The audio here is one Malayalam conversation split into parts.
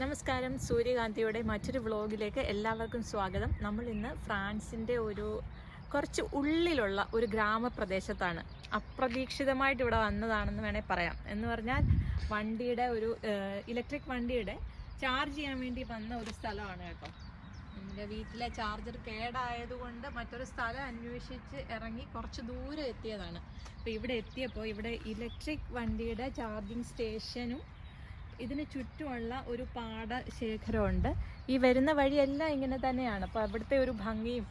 നമസ്കാരം. സൂര്യകാന്തിയുടെ മറ്റൊരു വ്ളോഗിലേക്ക് എല്ലാവർക്കും സ്വാഗതം. നമ്മൾ ഇന്ന് ഫ്രാൻസിന്റെ ഒരു കുറച്ച് ഉള്ളിലുള്ള ഒരു ഗ്രാമപ്രദേശത്താണ്. അപ്രതീക്ഷിതമായിട്ട് ഇവിടെ വന്നതാണെന്ന് വേണേൽ പറയാം. എന്ന് പറഞ്ഞാൽ വണ്ടിയുടെ ഒരു ഇലക്ട്രിക് വണ്ടിയുടെ ചാർജ് ചെയ്യാൻ വേണ്ടി വന്ന ഒരു സ്ഥലമാണ് കേട്ടോ. എന്റെ വീട്ടിലെ ചാർജർ കേടായതുകൊണ്ട് മറ്റൊരു സ്ഥലം അന്വേഷിച്ച് ഇറങ്ങി കുറച്ച് ദൂരം എത്തിയതാണ്. അപ്പോൾ ഇവിടെ എത്തിയപ്പോൾ ഇവിടെ ഇലക്ട്രിക് വണ്ടിയുടെ ചാർജിങ് സ്റ്റേഷനും ഇതിന് ചുറ്റുമുള്ള ഒരു പാടശേഖരമുണ്ട്. ഈ വരുന്ന വഴിയെല്ലാം ഇങ്ങനെ തന്നെയാണ്. അപ്പോൾ അവിടുത്തെ ഒരു ഭംഗിയും.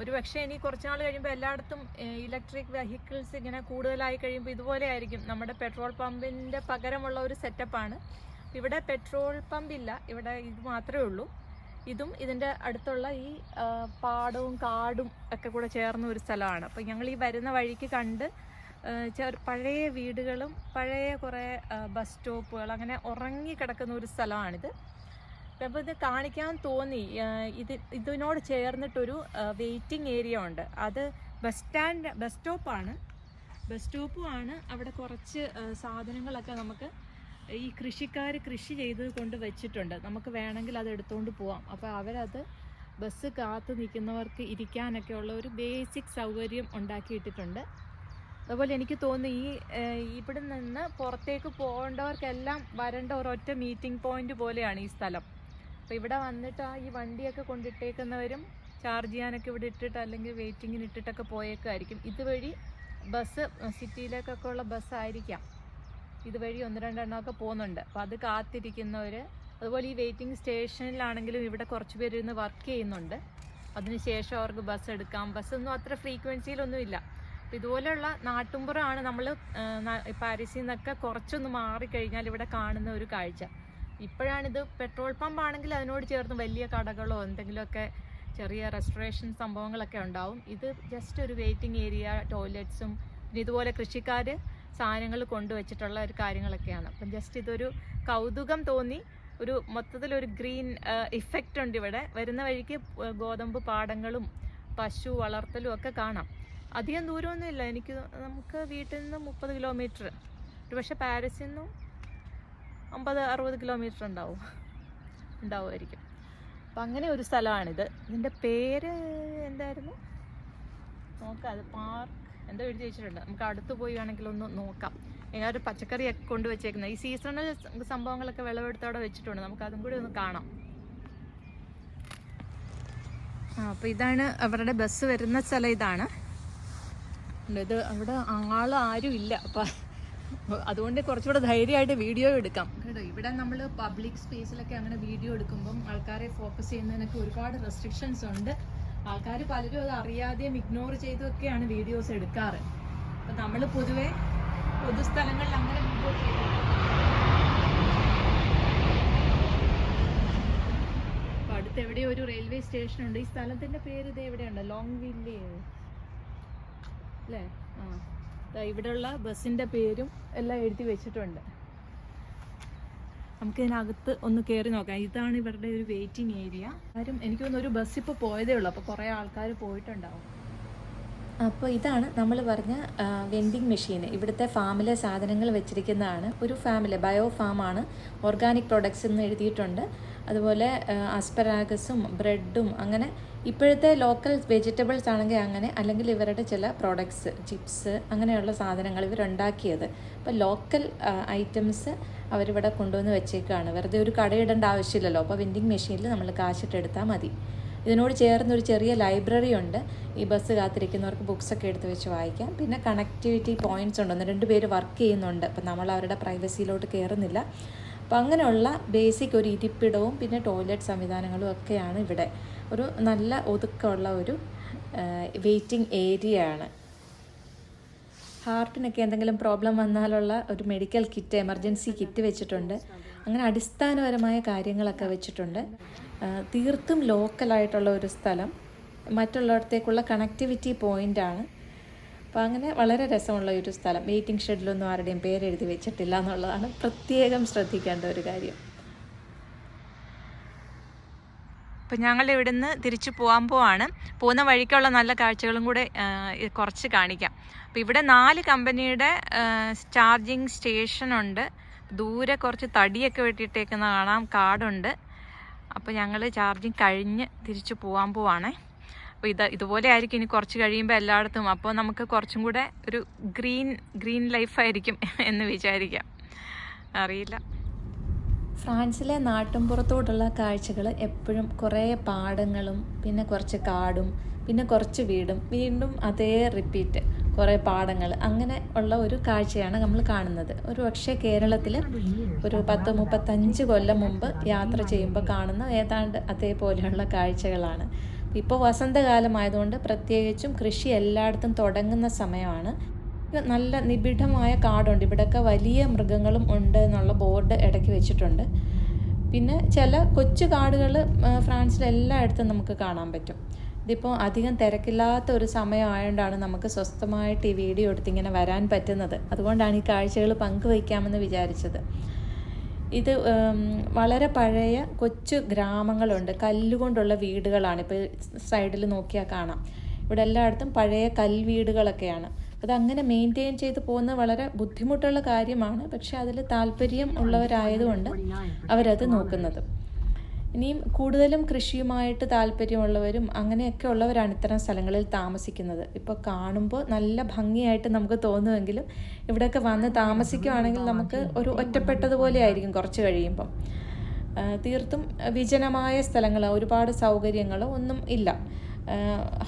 ഒരു പക്ഷേ ഇനി കുറച്ച് നാൾ കഴിയുമ്പോൾ എല്ലായിടത്തും ഇലക്ട്രിക് വെഹിക്കിൾസ് ഇങ്ങനെ കൂടുതലായി കഴിയുമ്പോൾ ഇതുപോലെ ആയിരിക്കും. നമ്മുടെ പെട്രോൾ പമ്പിന്റെ പകരമുള്ള ഒരു സെറ്റപ്പാണ് ഇവിടെ പെട്രോൾ പമ്പില്ല ഇവിടെ ഇത് മാത്രമേ ഉള്ളൂ. ഇതും ഇതിന്റെ അടുത്തുള്ള ഈ പാടവും കാടും ഒക്കെ കൂടെ ചേർന്ന ഒരു സ്ഥലമാണ്. അപ്പോൾ ഞങ്ങൾ ഈ വരുന്ന വഴിക്ക് കണ്ട് പഴയ വീടുകളും പഴയ കുറേ ബസ് സ്റ്റോപ്പുകൾ അങ്ങനെ ഉറങ്ങിക്കിടക്കുന്ന ഒരു സ്ഥലമാണിത്. അപ്പോൾ ഇത് കാണിക്കാൻ തോന്നി ഇത് ഇതിനോട് ചേർന്നിട്ടൊരു വെയിറ്റിംഗ് ഏരിയ ഉണ്ട്. അത് ബസ് സ്റ്റാൻഡ് ബസ് സ്റ്റോപ്പാണ്. ബസ് സ്റ്റോപ്പും ആണ് അവിടെ കുറച്ച് സാധനങ്ങളൊക്കെ നമുക്ക് ഈ കൃഷിക്കാർ കൃഷി ചെയ്ത് കൊണ്ട് വെച്ചിട്ടുണ്ട്. നമുക്ക് വേണമെങ്കിൽ അത് എടുത്തുകൊണ്ട് പോവാം. അപ്പോൾ അവരത് ബസ് കാത്തു നിൽക്കുന്നവർക്ക് ഇരിക്കാനൊക്കെ ഉള്ള ഒരു ബേസിക് സൗകര്യം ഉണ്ടാക്കിയിട്ടിട്ടുണ്ട്. അതുപോലെ എനിക്ക് തോന്നുന്നു ഈ ഇവിടെ നിന്ന് പുറത്തേക്ക് പോകേണ്ടവർക്കെല്ലാം വരേണ്ട ഒരൊറ്റ മീറ്റിംഗ് പോയിന്റ് പോലെയാണ് ഈ സ്ഥലം. അപ്പോൾ ഇവിടെ വന്നിട്ട് ആ ഈ വണ്ടിയൊക്കെ കൊണ്ടിട്ടേക്കുന്നവരും ചാർജ് ചെയ്യാനൊക്കെ ഇവിടെ ഇട്ടിട്ട് അല്ലെങ്കിൽ വെയിറ്റിങ്ങിന് ഇട്ടിട്ടൊക്കെ പോയേക്കായിരിക്കും ഇതുവഴി ബസ് സിറ്റിയിലേക്കൊക്കെ ഉള്ള ബസ് ആയിരിക്കാം. ഇതുവഴി ഒന്ന് രണ്ടെണ്ണമൊക്കെ പോകുന്നുണ്ട്. അപ്പോൾ അത് കാത്തിരിക്കുന്നവർ അതുപോലെ ഈ വെയിറ്റിംഗ് സ്റ്റേഷനിലാണെങ്കിലും ഇവിടെ കുറച്ച് പേര് ഇരുന്ന് വർക്ക് ചെയ്യുന്നുണ്ട്. അതിനുശേഷം അവർക്ക് ബസ് എടുക്കാം. ബസ്സൊന്നും അത്ര ഫ്രീക്വൻസിയിലൊന്നും അപ്പോൾ ഇതുപോലെയുള്ള നാട്ടുമ്പുറമാണ് നമ്മൾ പാരീസിൽ നിന്നൊക്കെ കുറച്ചൊന്ന് മാറിക്കഴിഞ്ഞാൽ ഇവിടെ കാണുന്ന ഒരു കാഴ്ച. ഇപ്പോഴാണിത് പെട്രോൾ പമ്പ് ആണെങ്കിൽ അതിനോട് ചേർന്ന് വലിയ കടകളോ എന്തെങ്കിലുമൊക്കെ ചെറിയ റെസ്റ്റോറേഷൻ സംഭവങ്ങളൊക്കെ ഉണ്ടാവും. ഇത് ജസ്റ്റ് ഒരു വെയിറ്റിംഗ് ഏരിയ ടോയ്ലറ്റ്സും പിന്നെ ഇതുപോലെ കൃഷിക്കാർ സാധനങ്ങൾ കൊണ്ടുവച്ചിട്ടുള്ള ഒരു കാര്യങ്ങളൊക്കെയാണ്. അപ്പം ജസ്റ്റ് ഇതൊരു കൗതുകം തോന്നി. ഒരു മൊത്തത്തിലൊരു ഗ്രീൻ ഇഫക്റ്റ് ഉണ്ട് ഇവിടെ. വരുന്ന വഴിക്ക് ഗോതമ്പ് പാടങ്ങളും പശു വളർത്തലും ഒക്കെ കാണാം. അധികം ദൂരമൊന്നുമില്ല എനിക്ക് നമുക്ക് വീട്ടിൽ നിന്ന് മുപ്പത് കിലോമീറ്റർ ഒരു പക്ഷേ പാരീസിൽ നിന്നും അമ്പത് അറുപത് കിലോമീറ്റർ ഉണ്ടാവും. ഉണ്ടാവുമായിരിക്കും. അപ്പം അങ്ങനെ ഒരു സ്ഥലമാണിത്. ഇതിന്റെ പേര് എന്തായിരുന്നു? നോക്കാം അത് പാർക്ക്. എന്തോ എഴുതി വെച്ചിട്ടുണ്ട്. നമുക്ക് അടുത്ത് പോയി വേണമെങ്കിൽ ഒന്ന് നോക്കാം. ഒരു പച്ചക്കറിയൊക്കെ കൊണ്ടുവച്ചേക്കുന്നത് ഈ സീസണൽ സംഭവങ്ങളൊക്കെ വിളവെടുത്തോടെ വെച്ചിട്ടുണ്ട്. നമുക്ക് അതും കൂടി ഒന്ന് കാണാം. അപ്പോൾ ഇതാണ് അവരുടെ ബസ് വരുന്ന സ്ഥലം. ഇതാണ്. ഉണ്ട്. ഇത് അവിടെ ആൾ ആരും ഇല്ല. അപ്പം അതുകൊണ്ട് കുറച്ചുകൂടെ ധൈര്യമായിട്ട് വീഡിയോ എടുക്കാം. കേട്ടോ ഇവിടെ നമ്മൾ പബ്ലിക് സ്പേസിലൊക്കെ അങ്ങനെ വീഡിയോ എടുക്കുമ്പം ആൾക്കാരെ ഫോക്കസ് ചെയ്യുന്നതിനൊക്കെ ഒരുപാട് റെസ്ട്രിക്ഷൻസ് ഉണ്ട്. ആൾക്കാർ പലരും അത് അറിയാതെയും ഇഗ്നോർ ചെയ്തൊക്കെയാണ് വീഡിയോസ് എടുക്കാറ്. അപ്പം നമ്മൾ പൊതുവേ പൊതുസ്ഥലങ്ങളിൽ അങ്ങനെ വീഡിയോ അടുത്ത് എവിടെയോ ഒരു റെയിൽവേ സ്റ്റേഷൻ ഉണ്ട്. ഈ സ്ഥലത്തിന്റെ പേര് ഇത് എവിടെയുണ്ട്? ലോങ് വില്ലേ അല്ലേ? ആ. ഇവിടെയുള്ള ബസ്സിന്റെ പേരും എല്ലാം എഴുതി വെച്ചിട്ടുണ്ട്. നമുക്ക് ഇതിനകത്ത് ഒന്ന് കയറി നോക്കാം. ഇതാണ് ഇവരുടെ ഒരു വെയിറ്റിംഗ് ഏരിയ ആരും എനിക്ക് തോന്നുന്നു ഒരു ബസ് ഇപ്പോൾ പോയതേ ഉള്ളൂ. അപ്പോൾ കുറേ ആൾക്കാർ പോയിട്ടുണ്ടാവും. അപ്പോൾ ഇതാണ് നമ്മൾ പറഞ്ഞ വെൻഡിങ് മെഷീൻ ഇവിടുത്തെ ഫാമിലെ സാധനങ്ങൾ വെച്ചിരിക്കുന്നതാണ്. ഒരു ഫാമിലെ ബയോ ഫാമാണ് ഓർഗാനിക് പ്രൊഡക്ട്സ് എന്ന് എഴുതിയിട്ടുണ്ട്. അതുപോലെ അസ്പരാഗസും ബ്രെഡും അങ്ങനെ ഇപ്പോഴത്തെ ലോക്കൽ വെജിറ്റബിൾസ് ആണെങ്കിൽ അങ്ങനെ അല്ലെങ്കിൽ ഇവരുടെ ചില പ്രോഡക്ട്സ് ചിപ്സ് അങ്ങനെയുള്ള സാധനങ്ങൾ ഇവരുണ്ടാക്കിയത് അപ്പോൾ ലോക്കൽ ഐറ്റംസ് അവരിവിടെ കൊണ്ടുവന്ന് വെച്ചേക്കാണ്. വെറുതെ ഒരു കടയിടേണ്ട ആവശ്യമില്ലല്ലോ. അപ്പോൾ വെൻഡിങ് മെഷീനിൽ നമ്മൾ കാശിട്ടെടുത്താൽ മതി. ഇതിനോട് ചേർന്നൊരു ചെറിയ ലൈബ്രറി ഉണ്ട്. ഈ ബസ് കാത്തിരിക്കുന്നവർക്ക് ബുക്സൊക്കെ എടുത്ത് വെച്ച് വായിക്കാം. പിന്നെ കണക്ടിവിറ്റി പോയിന്റ്സ് ഉണ്ട്. ഒന്ന് രണ്ട് പേര് വർക്ക് ചെയ്യുന്നുണ്ട്. അപ്പം നമ്മൾ അവരുടെ പ്രൈവസിയിലോട്ട് കയറുന്നില്ല അപ്പം അങ്ങനെയുള്ള ബേസിക് ഒരു ഇരിപ്പിടവും പിന്നെ ടോയ്ലറ്റ് സംവിധാനങ്ങളും ഒക്കെയാണ് ഇവിടെ. ഒരു നല്ല ഒതുക്കമുള്ള ഒരു വെയിറ്റിംഗ് ഏരിയ ആണ്. ഹാർട്ടിനൊക്കെ എന്തെങ്കിലും പ്രോബ്ലം വന്നാലുള്ള ഒരു മെഡിക്കൽ കിറ്റ് എമർജൻസി കിറ്റ് വെച്ചിട്ടുണ്ട്. അങ്ങനെ അടിസ്ഥാനപരമായ കാര്യങ്ങളൊക്കെ വെച്ചിട്ടുണ്ട്. തീർത്തും ലോക്കലായിട്ടുള്ള ഒരു സ്ഥലം. മറ്റുള്ളിടത്തേക്കുള്ള കണക്ടിവിറ്റി പോയിന്റാണ് അപ്പോൾ അങ്ങനെ വളരെ രസമുള്ള ഒരു സ്ഥലം. വെയിറ്റിംഗ് ഷെഡിലൊന്നും ആരുടെയും പേരെഴുതി വെച്ചിട്ടില്ല എന്നുള്ളതാണ് പ്രത്യേകം ശ്രദ്ധിക്കേണ്ട ഒരു കാര്യം. അപ്പോൾ ഞങ്ങൾ ഇവിടുന്ന് തിരിച്ചു പോകാൻ പോവാണ്. പോകുന്ന വഴിക്കുള്ള നല്ല കാഴ്ചകളും കൂടെ കുറച്ച് കാണിക്കാം. അപ്പോൾ ഇവിടെ നാല് കമ്പനിയുടെ ചാർജിങ് സ്റ്റേഷനുണ്ട് ദൂരെ കുറച്ച് തടിയൊക്കെ വെട്ടിയിട്ടേക്കുന്ന കാണാം കാടുണ്ട്. അപ്പോൾ ഞങ്ങൾ ചാർജിങ് കഴിഞ്ഞ് തിരിച്ചു പോകാൻ പോവാണേ. അപ്പോൾ ഇത് ഇതുപോലെ ആയിരിക്കും ഇനി കുറച്ച് കഴിയുമ്പോൾ എല്ലായിടത്തും. അപ്പോൾ നമുക്ക് കുറച്ചും കൂടെ ഒരു ഗ്രീൻ ഗ്രീൻ ലൈഫായിരിക്കും എന്ന് വിചാരിക്കാം. അറിയില്ല. ഫ്രാൻസിലെ നാട്ടിൻപുറത്തോട്ടുള്ള കാഴ്ചകൾ എപ്പോഴും കുറേ പാടങ്ങളും പിന്നെ കുറച്ച് കാടും പിന്നെ കുറച്ച് വീടും വീണ്ടും അതേ റിപ്പീറ്റ് കുറേ പാടങ്ങൾ അങ്ങനെ ഉള്ള ഒരു കാഴ്ചയാണ് നമ്മൾ കാണുന്നത്. ഒരു പക്ഷേ കേരളത്തിൽ ഒരു പത്ത് മുപ്പത്തഞ്ച് കൊല്ലം മുമ്പ് യാത്ര ചെയ്യുമ്പോൾ കാണുന്ന ഏതാണ്ട് അതേപോലെയുള്ള കാഴ്ചകളാണ്. ഇപ്പോൾ വസന്തകാലമായതുകൊണ്ട് പ്രത്യേകിച്ചും കൃഷി എല്ലായിടത്തും തുടങ്ങുന്ന സമയമാണ്. നല്ല നിബിഡമായ കാടുണ്ട്. ഇവിടെയൊക്കെ വലിയ മൃഗങ്ങളും ഉണ്ട് എന്നുള്ള ബോർഡ് ഇടയ്ക്ക് വെച്ചിട്ടുണ്ട്. പിന്നെ ചില കൊച്ചു കാടുകൾ ഫ്രാൻസിൽ എല്ലായിടത്തും നമുക്ക് കാണാൻ പറ്റും. ഇതിപ്പോൾ അധികം തിരക്കില്ലാത്ത ഒരു സമയമായതുകൊണ്ടാണ് നമുക്ക് സ്വസ്ഥമായിട്ട് ഈ വീഡിയോ എടുത്ത് ഇങ്ങനെ വരാൻ പറ്റുന്നത്. അതുകൊണ്ടാണ് ഈ കാഴ്ചകൾ പങ്കുവയ്ക്കാമെന്ന് വിചാരിച്ചത്. ഇത് വളരെ പഴയ കൊച്ചു ഗ്രാമങ്ങളുണ്ട്. കല്ലുകൊണ്ടുള്ള വീടുകളാണ്. ഇപ്പോൾ സൈഡിൽ നോക്കിയാൽ കാണാം. ഇവിടെ എല്ലായിടത്തും പഴയ കൽവീടുകളൊക്കെയാണ്. അതങ്ങനെ മെയിന്റെയിൻ ചെയ്ത് പോകുന്നത് വളരെ ബുദ്ധിമുട്ടുള്ള കാര്യമാണ്. പക്ഷെ അതിൽ താല്പര്യം ഉള്ളവരായതുകൊണ്ട് അവരത് നോക്കുന്നത്. ഇനിയും കൂടുതലും കൃഷിയുമായിട്ട് താല്പര്യമുള്ളവരും അങ്ങനെയൊക്കെ ഉള്ളവരാണ് ഇത്തരം സ്ഥലങ്ങളിൽ താമസിക്കുന്നത്. ഇപ്പോൾ കാണുമ്പോൾ നല്ല ഭംഗിയായിട്ട് നമുക്ക് തോന്നുമെങ്കിലും ഇവിടെയൊക്കെ വന്ന് താമസിക്കുകയാണെങ്കിൽ നമുക്ക് ഒരു ഒറ്റപ്പെട്ടതുപോലെ ആയിരിക്കും കുറച്ച് കഴിയുമ്പം. തീർത്തും വിജനമായ സ്ഥലങ്ങൾ ഒരുപാട് സൗകര്യങ്ങളോ ഒന്നും ഇല്ല.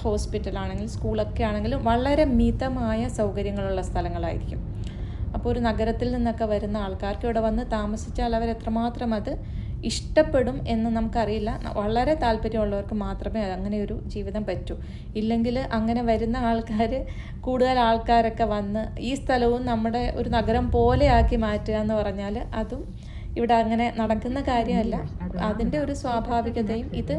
ഹോസ്പിറ്റലാണെങ്കിലും സ്കൂളൊക്കെ ആണെങ്കിലും വളരെ മിതമായ സൗകര്യങ്ങളുള്ള സ്ഥലങ്ങളായിരിക്കും. അപ്പോൾ ഒരു നഗരത്തിൽ നിന്നൊക്കെ വരുന്ന ആൾക്കാർക്ക് ഇവിടെ വന്ന് താമസിച്ചാൽ അവർ എത്രമാത്രം അത് ഇഷ്ടപ്പെടും എന്ന് നമുക്കറിയില്ല. വളരെ താല്പര്യമുള്ളവർക്ക് മാത്രമേ അങ്ങനെ ഒരു ജീവിതം പറ്റൂ. ഇല്ലെങ്കിൽ അങ്ങനെ വരുന്ന ആൾക്കാർ കൂടുതൽ ആൾക്കാരൊക്കെ വന്ന് ഈ സ്ഥലവും നമ്മുടെ ഒരു നഗരം പോലെയാക്കി മാറ്റുക എന്ന് പറഞ്ഞാൽ അതും ഇവിടെ അങ്ങനെ നടക്കുന്ന കാര്യമല്ല. അതിന്റെ ഒരു സ്വാഭാവികതയും ഇത്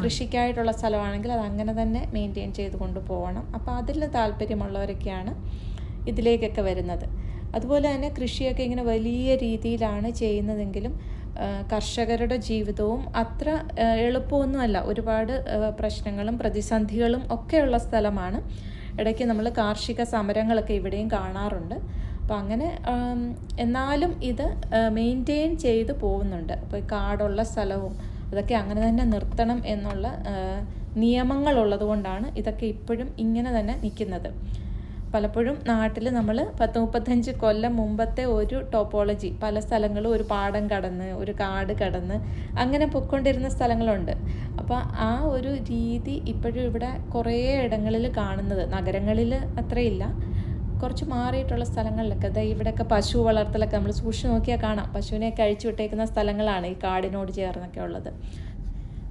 കൃഷിക്കായിട്ടുള്ള സ്ഥലമാണെങ്കിൽ അത് അങ്ങനെ തന്നെ മെയിന്റെയിൻ ചെയ്ത് കൊണ്ടുപോകണം അപ്പോൾ അതിൽ താല്പര്യമുള്ളവരൊക്കെയാണ് ഇതിലേക്കൊക്കെ വരുന്നത്. അതുപോലെ തന്നെ കൃഷിയൊക്കെ ഇങ്ങനെ വലിയ രീതിയിലാണ് ചെയ്യുന്നതെങ്കിലും കർഷകരുടെ ജീവിതവും അത്ര എളുപ്പമൊന്നുമല്ല. ഒരുപാട് പ്രശ്നങ്ങളും പ്രതിസന്ധികളും ഒക്കെയുള്ള സ്ഥലമാണ്. ഇടയ്ക്ക് നമ്മൾ കാർഷിക സമരങ്ങളൊക്കെ ഇവിടെയും കാണാറുണ്ട്. അപ്പോൾ അങ്ങനെ എന്നാലും ഇത് മെയിന്റെയിൻ ചെയ്ത് പോകുന്നുണ്ട്. അപ്പോൾ കാടുള്ള സ്ഥലവും അതൊക്കെ അങ്ങനെ തന്നെ നിർത്തണം എന്നുള്ള നിയമങ്ങളുള്ളത് കൊണ്ടാണ് ഇതൊക്കെ ഇപ്പോഴും ഇങ്ങനെ തന്നെ നിൽക്കുന്നത് പലപ്പോഴും നാട്ടിൽ നമ്മൾ പത്ത് മുപ്പത്തഞ്ച് കൊല്ലം മുമ്പത്തെ ഒരു ടോപ്പോളജി പല സ്ഥലങ്ങളും ഒരു പാടം കടന്ന് ഒരു കാട് കടന്ന് അങ്ങനെ പൊയ്ക്കൊണ്ടിരുന്ന സ്ഥലങ്ങളുണ്ട്. അപ്പോൾ ആ ഒരു രീതി ഇപ്പോഴും ഇവിടെ കുറേ ഇടങ്ങളിൽ കാണുന്നത്. നഗരങ്ങളിൽ അത്രയില്ല. കുറച്ച് മാറിയിട്ടുള്ള സ്ഥലങ്ങളിലൊക്കെ അതായത് ഇവിടെയൊക്കെ പശു വളർത്തലൊക്കെ നമ്മൾ സൂക്ഷിച്ച് നോക്കിയാൽ കാണാം. പശുവിനെയൊക്കെ അഴിച്ചു വിട്ടേക്കുന്ന സ്ഥലങ്ങളാണ് ഈ കാടിനോട് ചേർന്നൊക്കെ ഉള്ളത്.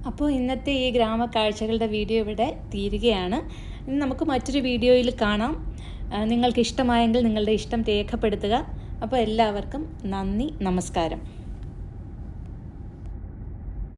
അപ്പോൾ ഇന്നത്തെ ഈ ഗ്രാമ കാഴ്ചകളുടെ വീഡിയോ ഇവിടെ തീരുകയാണ്. ഇനി നമുക്ക് മറ്റൊരു വീഡിയോയിൽ കാണാം. നിങ്ങൾക്ക് ഇഷ്ടമായെങ്കിൽ നിങ്ങളുടെ ഇഷ്ടം രേഖപ്പെടുത്തുക. അപ്പോൾ എല്ലാവർക്കും നന്ദി നമസ്കാരം.